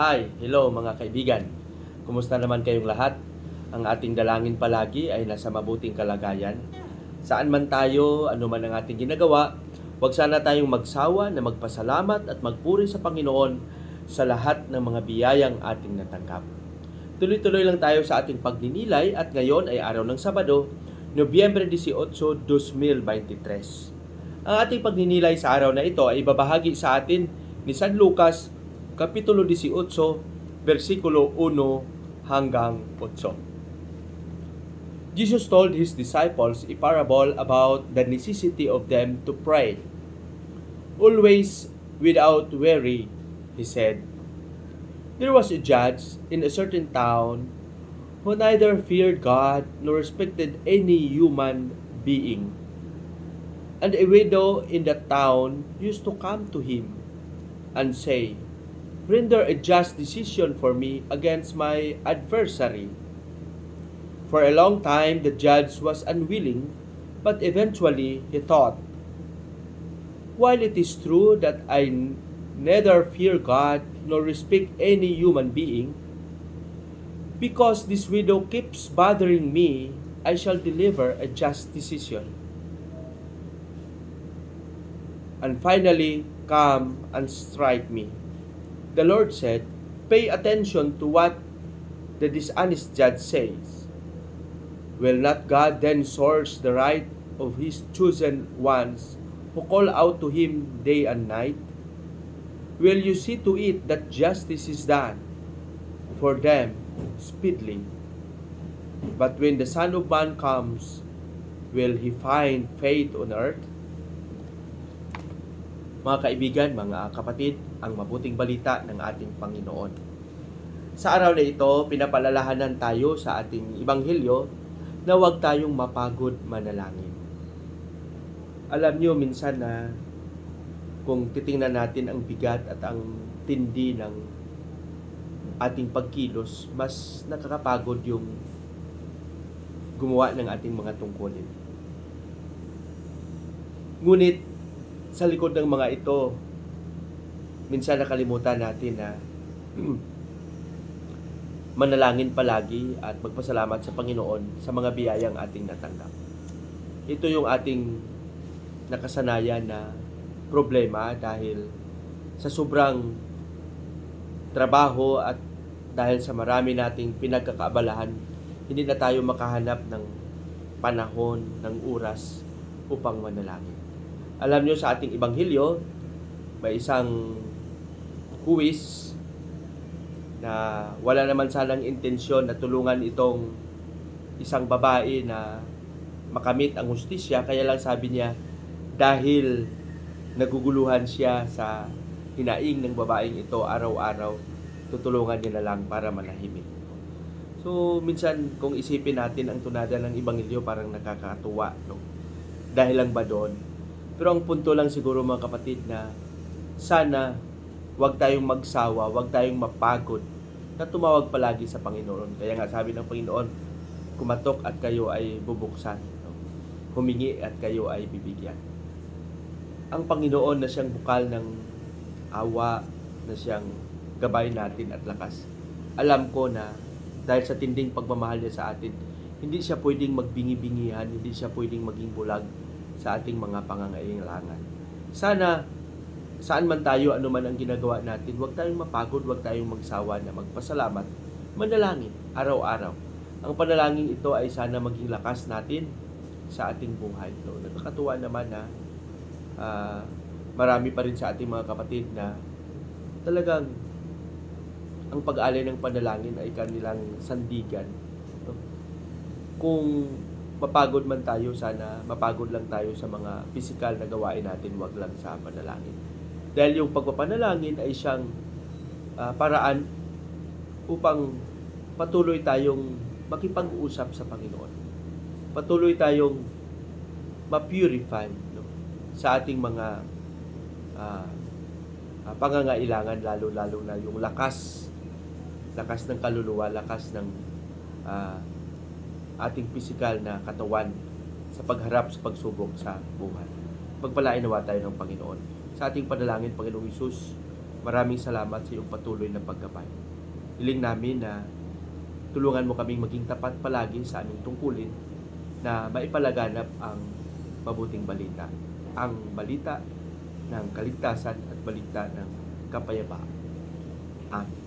Hi, hello mga kaibigan. Kumusta naman kayong lahat? Ang ating dalangin palagi ay nasa mabuting kalagayan. Saan man tayo, ano man ang ating ginagawa, huwag sana tayong magsawa na magpasalamat at magpuri sa Panginoon sa lahat ng mga biyayang ating natanggap. Tuloy-tuloy lang tayo sa ating pagninilay at ngayon ay araw ng Sabado, Nobyembre 18, 2023. Ang ating pagninilay sa araw na ito ay ibabahagi sa atin ni San Lucas Kapitulo 18, versikulo 1 hanggang 8. Jesus told his disciples a parable about the necessity of them to pray. Always without weary, he said. There was a judge in a certain town who neither feared God nor respected any human being. And a widow in that town used to come to him and say, Render a just decision for me against my adversary. For a long time the judge was unwilling, but eventually he thought, While it is true that I neither fear God nor respect any human being, because this widow keeps bothering me, I shall deliver a just decision. And finally, come and strike me. The Lord said, Pay attention to what the dishonest judge says. Will not God then source the right of his chosen ones who call out to him day and night? Will you see to it that justice is done for them speedily? But when the Son of Man comes, will he find faith on earth? Mga kaibigan, mga kapatid, ang mabuting balita ng ating Panginoon. Sa araw na ito, pinapalalahanan tayo sa ating Ibanghilyo na huwag tayong mapagod manalangin. Alam niyo minsan na kung titingnan natin ang bigat at ang tindi ng ating pagkilos, mas nakakapagod yung gumawa ng ating mga tungkulin. Ngunit sa likod ng mga ito, minsan nakalimutan natin na manalangin palagi at magpasalamat sa Panginoon sa mga biyayang ating natanggap. Ito yung ating nakasanayan na problema dahil sa sobrang trabaho at dahil sa marami nating pinagkakaabalahan, hindi na tayo makahanap ng panahon, ng oras upang manalangin. Alam nyo sa ating Ibanghilyo, may isang kuwis na wala naman sanang intensyon na tulungan itong isang babae na makamit ang hustisya. Kaya lang sabi niya, dahil naguguluhan siya sa hinaing ng babaeng ito araw-araw, tutulungan niya na lang para manahimik. So, minsan kung isipin natin ang tunada ng Ibanghilyo parang nakakatuwa, no? Dahil lang ba doon? Pero ang punto lang siguro mga kapatid na sana wag tayong magsawa, wag tayong mapagod na tumawag palagi sa Panginoon. Kaya nga sabi ng Panginoon, kumatok at kayo ay bubuksan. Humingi at kayo ay bibigyan. Ang Panginoon na siyang bukal ng awa, na siyang gabay natin at lakas. Alam ko na dahil sa tinding pagmamahal niya sa atin, hindi siya pwedeng magbingi-bingihan, hindi siya pwedeng maging bulag sa ating mga pangangailangan. Sana saan man tayo, ano man ang ginagawa natin, huwag tayong mapagod, huwag tayong magsawa na magpasalamat, manalangin araw-araw. Ang panalangin ito ay sana maging lakas natin sa ating buhay. No? Nakakatuwa naman na ah, marami pa rin sa ating mga kapatid na talagang ang pag-alay ng panalangin ay kanilang sandigan. No? Kung mapagod man tayo, sana mapagod lang tayo sa mga physical na gawain natin, wag lang sa panalangin. Dahil yung pagpapanalangin ay siyang ah, paraan upang patuloy tayong makipag-usap sa Panginoon. Patuloy tayong ma-purify no, sa ating mga ah, ah, pangangailangan lalo-lalo na yung lakas lakas ng kaluluwa, lakas ng ah, ating pisikal na katawan sa pagharap sa pagsubok sa buhay. Pagpalain nawa tayo ng Panginoon. Sa ating panalangin, Panginoong Isus, Maraming salamat sa iyong patuloy na paggabay. Hiling namin na tulungan mo kaming maging tapat palagi sa aming tungkulin na maipalaganap ang mabuting balita. Ang balita ng kaligtasan at balita ng kapayapaan. Amen.